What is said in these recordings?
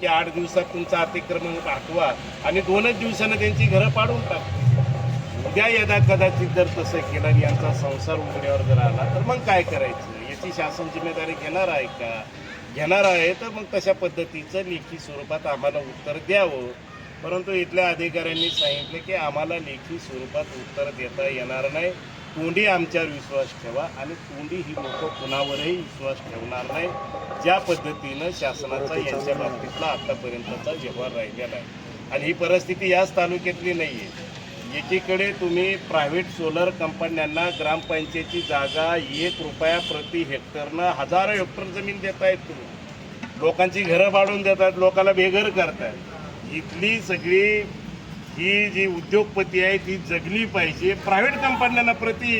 की आठ दिवसात तुमचा अतिक्रमण हटवा आणि दोनच दिवसानं त्यांची घरं पाडून टाक. उद्या यदा कदाचित जर तसं केलं आणि यांचा संसार उघड्यावर जर आला तर मग काय करायचं? याची शासन जिम्मेदारी घेणार आहे का? घेणार आहे तर मग तशा पद्धतीचं लेखी स्वरूपात आम्हाला उत्तर द्यावं. परंतु इथल्या अधिकाऱ्यांनी सांगितलं की आम्हाला लेखी स्वरूपात उत्तर देता येणार नाही. तोंडी आमच्यावर विश्वास ठेवा आणि तोंडी ही लोक कुणावरही विश्वास ठेवणार नाही. ज्या पद्धतीनं शासनाचा यांच्या बाबतीतला आतापर्यंतचा व्यवहार राहिलेला आहे. आणि ही परिस्थिती याच तालुक्यातली नाही आहे एकीकडे तुम्ही प्रायव्हेट सोलर कंपन्यांना ग्रामपंचायतीची जागा एक रुपया प्रति हेक्टरनं हजारो हेक्टर जमीन देतायत तुम्ही. लोकांची घरं पाडून देतात लोकांना बेघर करतायत. इथली सगळी ही जी उद्योगपती आहे ती जगली पाहिजे. प्रायव्हेट कंपन्यांना प्रति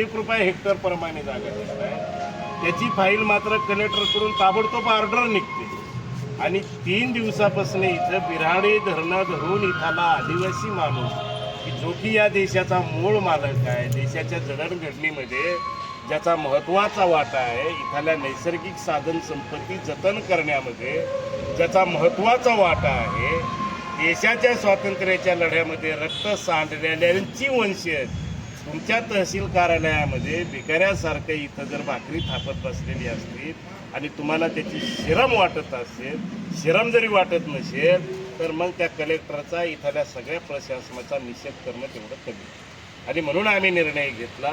एक रुपया हेक्टर प्रमाणे जागा देत आहे त्याची फाईल मात्र कलेक्टरकडून ताबडतोब ऑर्डर निघते. आणि तीन दिवसापासून इथं बिराडे धरणं धरून इथाला आदिवासी माणूस की जो की या देशाचा मूळ मालक आहे देशाच्या जडणघडणीमध्ये ज्याचा महत्त्वाचा वाटा आहे इथल्या नैसर्गिक साधन संपत्ती जतन करण्यामध्ये ज्याचा महत्त्वाचा वाटा आहे देशाच्या स्वातंत्र्याच्या लढ्यामध्ये रक्त सांडलेल्यांची वंशज तुमच्या तहसील कार्यालयामध्ये भिकाऱ्यासारखं इथं जर भाकरी थापत बसलेली असतील आणि तुम्हाला त्याची शिरम वाटत असेल शिरम जरी वाटत नसेल तर मग त्या कलेक्टरचा इथल्या सगळ्या प्रशासनाचा निषेध करणं तेवढं कमी. आणि म्हणून आम्ही निर्णय घेतला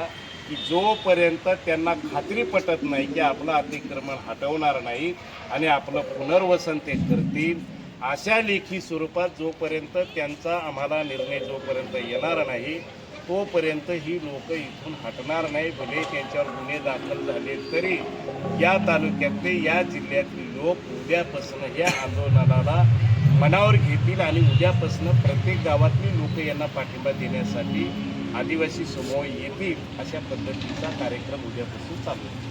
की जोपर्यंत त्यांना खात्री पटत नाही की आपलं अतिक्रमण हटवणार नाही आणि आपलं पुनर्वसन ते करतील अशा लेखी स्वरूपात जोपर्यंत त्यांचा आम्हाला निर्णय जोपर्यंत येणार नाही तोपर्यंत ही लोक इथून हटणार नाही. भले त्यांच्यावर गुन्हे दाखल झाले तरी या तालुक्यातले या जिल्ह्यातले लोक उद्यापासून या आंदोलनाला मनावर घेतील आणि उद्यापासून प्रत्येक गावातली लोक यांना पाठिंबा देण्यासाठी आदिवासी समूह येतील अशा पद्धतीचा कार्यक्रम उद्यापासून चालू आहे.